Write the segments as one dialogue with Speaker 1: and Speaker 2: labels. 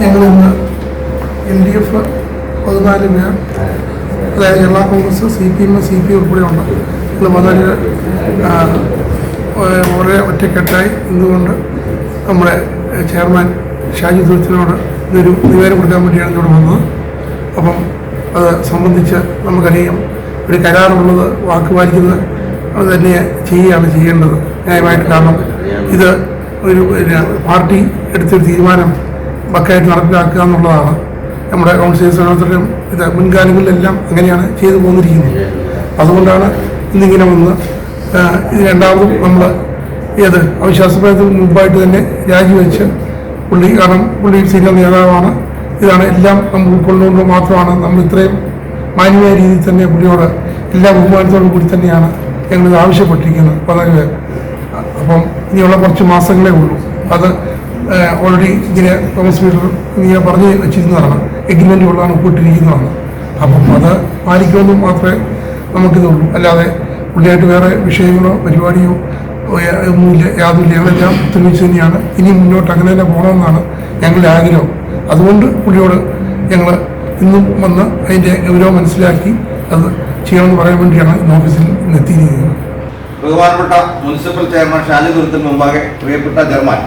Speaker 1: ഞങ്ങളിന്ന് L D F പതിനാല് പേർ അതായത് Kerala Congress C P M C P ഉൾപ്പെടെയുണ്ട് ഞങ്ങൾ വളരെ വളരെ ഒറ്റക്കെട്ടായി നിന്നുകൊണ്ട് നമ്മുടെ ചെയർമാൻ ഷാജി ദൂരത്തിനോട് ഇതൊരു നിവേദനം കൊടുക്കാൻ വേണ്ടിയാണ് ഇവിടെ വന്നത്. അപ്പം അത് സംബന്ധിച്ച് നമുക്കറിയാം ഒരു കരാറുള്ളത് വാക്ക് പാലിക്കുന്നത് അത് തന്നെ ചെയ്യുകയാണ് ചെയ്യേണ്ടത് ന്യായമായിട്ട് കാരണം ഇത് ഒരു പാർട്ടി എടുത്തൊരു തീരുമാനം പക്കായിട്ട് നടപ്പിലാക്കുക എന്നുള്ളതാണ്. നമ്മുടെ കൗൺസിലിംഗ് ഓരോരുത്തരും ഇത് മുൻകാലങ്ങളിലെല്ലാം അങ്ങനെയാണ് ചെയ്തു പോന്നിരിക്കുന്നത്. അതുകൊണ്ടാണ് ഇന്നിങ്ങനെ വന്ന് ഇത് രണ്ടാമതും നമ്മൾ ഏത് അവിശ്വാസപ്രയത്തിന് മുമ്പായിട്ട് തന്നെ രാജിവെച്ച് പുള്ളി കാരണം പുള്ളി സീനിയർ നേതാവാണ്. ഇതാണ് എല്ലാം നമ്മൾ ഉൾക്കൊണ്ടുകൊണ്ട് മാത്രമാണ് നമ്മൾ ഇത്രയും മാന്യമായ രീതിയിൽ തന്നെ പുള്ളിയോട് എല്ലാ ബഹുമാനത്തോടും കൂടി തന്നെയാണ് ഞങ്ങളിത് ആവശ്യപ്പെട്ടിരിക്കുന്നത്. പതിനാല് അപ്പം ഇനിയുള്ള കുറച്ച് മാസങ്ങളേ ഉള്ളൂ. അത് ഓൾറെഡി ഇങ്ങനെ തോമസ് പീറ്റർ ഇങ്ങനെ പറഞ്ഞു വെച്ചിരുന്നതാണ്. എഗ്രിമെന്റ് ഉള്ളതാണ് ഒപ്പിട്ടിരിക്കുന്നതാണ് അപ്പം അത് പാലിക്കുമെന്ന് മാത്രമേ നമുക്കിതുള്ളൂ. അല്ലാതെ പുള്ളിയായിട്ട് വേറെ വിഷയങ്ങളോ പരിപാടിയോ ഒന്നുമില്ല. യാതൊരു ഞങ്ങളെല്ലാം ഒത്തൊരുമിച്ച് തന്നെയാണ്. ഇനി മുന്നോട്ട് അങ്ങനെ തന്നെ പോകണമെന്നാണ് ഞങ്ങളുടെ ആഗ്രഹം. അതുകൊണ്ട് പുള്ളിയോട് ഞങ്ങൾ ഇന്നും വന്ന് അതിന്റെ ഗൗരവം മനസ്സിലാക്കി അത് ചെയ്യണമെന്ന് പറയാൻ വേണ്ടിയാണ് ഇന്ന് ഓഫീസിൽ ഇന്ന് എത്തിയിരിക്കുന്നത്.
Speaker 2: ബഹുമാനപ്പെട്ട മുനിസിപ്പൽ ചെയർമാൻ ഷാജി ദുരത്തിന് മുമ്പാകെ പ്രിയപ്പെട്ട ജർമാൻ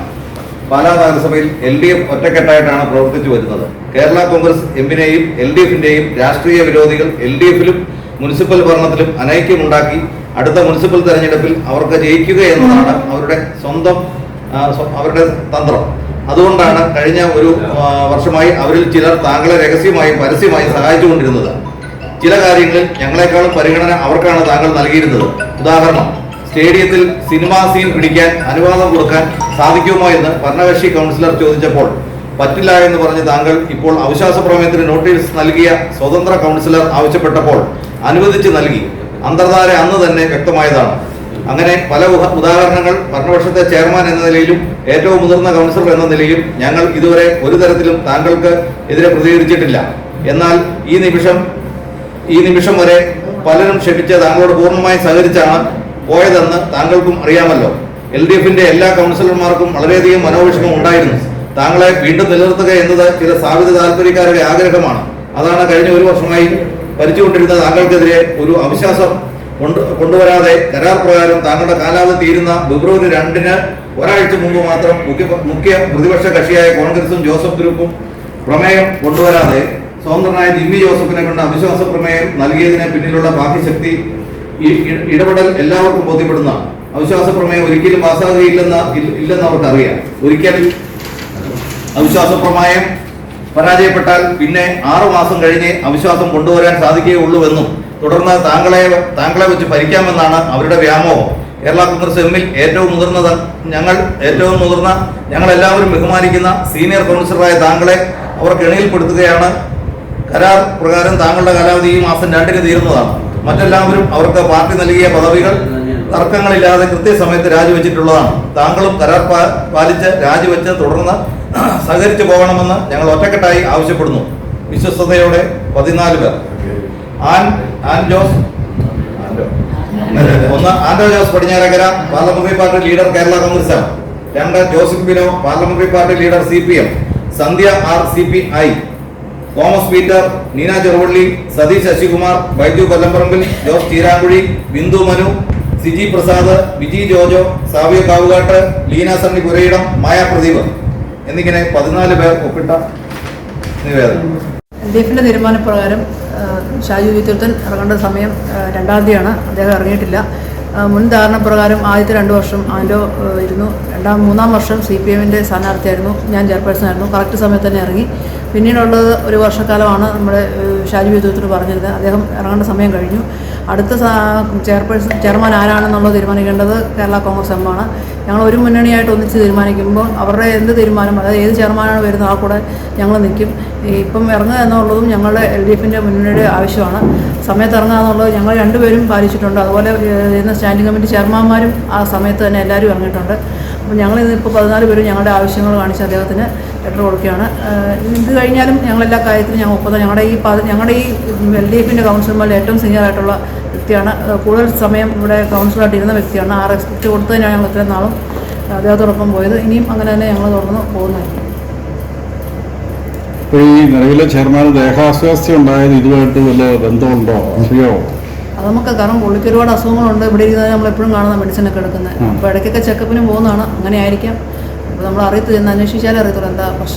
Speaker 2: പാലാ നഗരസഭയിൽ എൽ ഡി എഫ് ഒറ്റക്കെട്ടായിട്ടാണ് പ്രവർത്തിച്ചു വരുന്നത്. കേരള കോൺഗ്രസ് എമ്മിനെയും എൽ ഡി എഫിന്റെയും രാഷ്ട്രീയ വിരോധികൾ എൽ ഡി എഫിലും മുനിസിപ്പൽ ഭരണത്തിലും അനൈക്യമുണ്ടാക്കി അടുത്ത മുനിസിപ്പൽ തെരഞ്ഞെടുപ്പിൽ അവർക്ക് ജയിക്കുക എന്നതാണ് അവരുടെ സ്വന്തം അവരുടെ തന്ത്രം. അതുകൊണ്ടാണ് കഴിഞ്ഞ ഒരു വർഷമായി അവരിൽ ചിലർ താങ്കളെ രഹസ്യമായും പരസ്യമായും സഹായിച്ചുകൊണ്ടിരുന്നത്. ചില കാര്യങ്ങളിൽ ഞങ്ങളെക്കാളും പരിഗണന അവർക്കാണ് താങ്കൾ നൽകിയിരുന്നത്. ഉദാഹരണം സ്റ്റേഡിയത്തിൽ സിനിമാ സീൻ പിടിക്കാൻ അനുവാദം കൊടുക്കാൻ സാധിക്കുമോ എന്ന് ഭരണകക്ഷി കൗൺസിലർ ചോദിച്ചപ്പോൾ പറ്റില്ല എന്ന് പറഞ്ഞ് താങ്കൾ ഇപ്പോൾ അവിശ്വാസ പ്രമേയത്തിന് നോട്ടീസ് നൽകിയ സ്വതന്ത്ര കൗൺസിലർ ആവശ്യപ്പെട്ടപ്പോൾ അനുവദിച്ച് നൽകി. അന്തർധാര അന്ന് തന്നെ വ്യക്തമായതാണ്. അങ്ങനെ പല ഉദാഹരണങ്ങൾ ഭരണപക്ഷത്തെ ചെയർമാൻ എന്ന നിലയിലും ഏറ്റവും മുതിർന്ന കൗൺസിലർ എന്ന നിലയിലും ഞങ്ങൾ ഇതുവരെ ഒരു തരത്തിലും താങ്കൾക്ക് എതിരെ പ്രതികരിച്ചിട്ടില്ല. എന്നാൽ ഈ നിമിഷം ഈ നിമിഷം വരെ പലരും ക്ഷമിച്ച് താങ്കളോട് പൂർണമായി സഹകരിച്ചാണ് പോയതെന്ന് താങ്കൾക്കും അറിയാമല്ലോ. എൽ ഡി എഫിന്റെ എല്ലാ കൗൺസിലർമാർക്കും വളരെയധികം മനോവിഷമം ഉണ്ടായിരുന്നു. താങ്കളെ വീണ്ടും നിലനിർത്തുക എന്നത് ചില സ്ഥാപിത താല്പര്യക്കാരുടെ ആഗ്രഹമാണ്. അതാണ് കഴിഞ്ഞ ഒരു വർഷമായി ഭരിച്ചുകൊണ്ടിരുന്ന താങ്കൾക്കെതിരെ ഒരു അവിശ്വാസം കൊണ്ട് കൊണ്ടുവരാതെ കരാർ പ്രകാരം താങ്കളുടെ കാലാവധി തീരുന്ന ഫെബ്രുവരി രണ്ടിന് ഒരാഴ്ച മുമ്പ് മാത്രം മുഖ്യ മുഖ്യ പ്രതിപക്ഷ കക്ഷിയായ കോൺഗ്രസും ജോസഫ് ഗ്രൂപ്പും പ്രമേയം കൊണ്ടുവരാതെ സ്വതന്ത്രനായ ജിമ്മി ജോസഫിനെ കൊണ്ട് അവിശ്വാസ പ്രമേയം നൽകിയതിന് പിന്നിലുള്ള ബാഹ്യശക്തി ഈ ഇടപെടൽ എല്ലാവർക്കും ബോധ്യപ്പെടുന്നതാണ്. അവിശ്വാസ പ്രമേയം ഒരിക്കലും പാസ്സാകുകയില്ലെന്ന് ഇല്ല- ഇല്ലെന്ന് അവർക്ക് അറിയാം ഒരിക്കൽ അവിശ്വാസ പ്രമേയം പരാജയപ്പെട്ടാൽ പിന്നെ ആറു മാസം കഴിഞ്ഞ് അവിശ്വാസം കൊണ്ടുവരാൻ സാധിക്കുകയുള്ളൂവെന്നും തുടർന്ന് താങ്കളെ താങ്കളെ വെച്ച് ഭരിക്കാമെന്നാണ് അവരുടെ വ്യാമോഹം. കേരള കോൺഗ്രസ് എമ്മിൽ ഏറ്റവും മുതിർന്ന ഞങ്ങൾ ഏറ്റവും മുതിർന്ന ഞങ്ങൾ എല്ലാവരും ബഹുമാനിക്കുന്ന സീനിയർ കൗൺസിലറായ താങ്കളെ അവർ കെണിയിൽപ്പെടുത്തുകയാണ് കരാർ പ്രകാരം താങ്കളുടെ കാലാവധി ഈ മാസം രണ്ടിന് തീരുന്നതാണ്. മറ്റെല്ലാവരും അവർക്ക് പാർട്ടി നൽകിയ പദവികൾ തർക്കങ്ങളില്ലാതെ കൃത്യസമയത്ത് രാജിവെച്ചിട്ടുള്ളതാണ്. താങ്കളും കരാർ പാലിച്ച് രാജിവെച്ച് തുടർന്ന് സഹകരിച്ചു പോകണമെന്ന് ഞങ്ങൾ ഒറ്റക്കെട്ടായി ആവശ്യപ്പെടുന്നു. വിശ്വസ്തയോടെ പതിനാല് പേർ. ആൻ. ഒന്ന് Anto Jose Padinjarekkara parliamentary party leader Kerala Congress രണ്ട് Joseph Bino parliamentary party leader C P M. Sandhya R C P I. Thomas Peter Neena Cheruvally Satheesh Sasikumar Baiju Kollamparambil Jose Cheerankuzhi Bindu Manu Siji Prasad Viji Jojo Saviya Kavukattu Leena Sunny Purayidam Maya Pradeep എന്നിങ്ങനെ പതിനാല് പേർ ഒപ്പിട്ട നിവേദനം.
Speaker 3: L തീരുമാനപ്രകാരം Shaju വിദ്യുത്തൻ ഇറങ്ങേണ്ട സമയം രണ്ടാം തീയതിയാണ്. അദ്ദേഹം ഇറങ്ങിയിട്ടില്ല. മുൻ ധാരണ പ്രകാരം ആദ്യത്തെ രണ്ട് വർഷം ആൻഡോ ഇരുന്നു. രണ്ടാം മൂന്നാം വർഷം സി പി എമ്മിന്റെ സ്ഥാനാർത്ഥിയായിരുന്നു. ഞാൻ ചെയർപേഴ്സൺ ആയിരുന്നു കറക്റ്റ് സമയത്ത് തന്നെ ഇറങ്ങി. പിന്നീടുള്ളത് ഒരു വർഷക്കാലമാണ് നമ്മുടെ ഷാജു വിദ്യുത്തിന് പറഞ്ഞിരുന്നത്. അദ്ദേഹം ഇറങ്ങേണ്ട സമയം കഴിഞ്ഞു. അടുത്ത ചെയർപേഴ്സൺ ചെയർമാൻ ആരാണെന്നുള്ളത് തീരുമാനിക്കേണ്ടത് കേരള കോൺഗ്രസ് എമ്മാണ് ഞങ്ങൾ ഒരു മുന്നണിയായിട്ട് ഒന്നിച്ച് തീരുമാനിക്കുമ്പോൾ അവരുടെ എന്ത് തീരുമാനം അതായത് ഏത് ചെയർമാനാണ് വരുന്നത് ആ കൂടെ ഞങ്ങൾ നിൽക്കും. ഇപ്പം ഇറങ്ങുക എന്നുള്ളതും ഞങ്ങളുടെ എൽ ഡി എഫിന്റെ മുന്നണിയുടെ ആവശ്യമാണ്. സമയത്ത് ഇറങ്ങുക എന്നുള്ളത് ഞങ്ങൾ രണ്ടുപേരും പാലിച്ചിട്ടുണ്ട്. അതുപോലെ ഇന്ന് സ്റ്റാൻഡിംഗ് കമ്മിറ്റി ചെയർമാന്മാരും ആ സമയത്ത് തന്നെ എല്ലാവരും ഇറങ്ങിയിട്ടുണ്ട്. അപ്പോൾ ഞങ്ങൾ ഇപ്പോൾ പതിനാല് പേരും ഞങ്ങളുടെ ആവശ്യങ്ങൾ കാണിച്ച് അദ്ദേഹത്തിന് ലെറ്റർ കൊടുക്കുകയാണ്. ഇത് കഴിഞ്ഞാലും ഞങ്ങളെല്ലാ കാര്യത്തിലും ഞങ്ങൾ ഒപ്പം ഞങ്ങളുടെ ഈ ഞങ്ങളുടെ ഈ എൽ ഡി എഫിന്റെ കൗൺസിലർമാരിൽ ഏറ്റവും സീനിയറായിട്ടുള്ള വ്യക്തിയാണ്. കൂടുതൽ സമയം ഇവിടെ കൗൺസിലറായിട്ട് ഇരുന്ന വ്യക്തിയാണ്. ആ റെസ്പെക്റ്റ് കൊടുത്തതിനാണ് ഞങ്ങൾ ഇത്രയും നാളും അദ്ദേഹത്തോടൊപ്പം പോയത്. ഇനിയും അങ്ങനെ തന്നെ ഞങ്ങൾ തുടർന്ന് പോകുന്നതായിരിക്കും.
Speaker 4: ഈ നിലവിലെ ചെയർമാൻ ദേഹാസ്വാസ്ഥ്യം ഉണ്ടായത് ഇതുമായിട്ട് വല്ല ബന്ധമുണ്ടോ? അറിയോ
Speaker 3: അത് നമുക്ക് കാരണം പുള്ളിക്ക് ഒരുപാട് അസുഖങ്ങളുണ്ട്. ഇവിടെ ഇരുന്നാൽ നമ്മൾ എപ്പോഴും കാണുന്ന മെഡിസിനൊക്കെ എടുക്കുന്നത്. അപ്പോൾ ഇടയ്ക്കൊക്കെ ചെക്കപ്പിന് പോകുന്നതാണ്. അങ്ങനെ ആയിരിക്കാം അപ്പോൾ നമ്മൾ അറിയത്തില്ല എന്ന് അന്വേഷിച്ചാലേ അറിയത്തുള്ളൂ എന്താ പ്രശ്നം.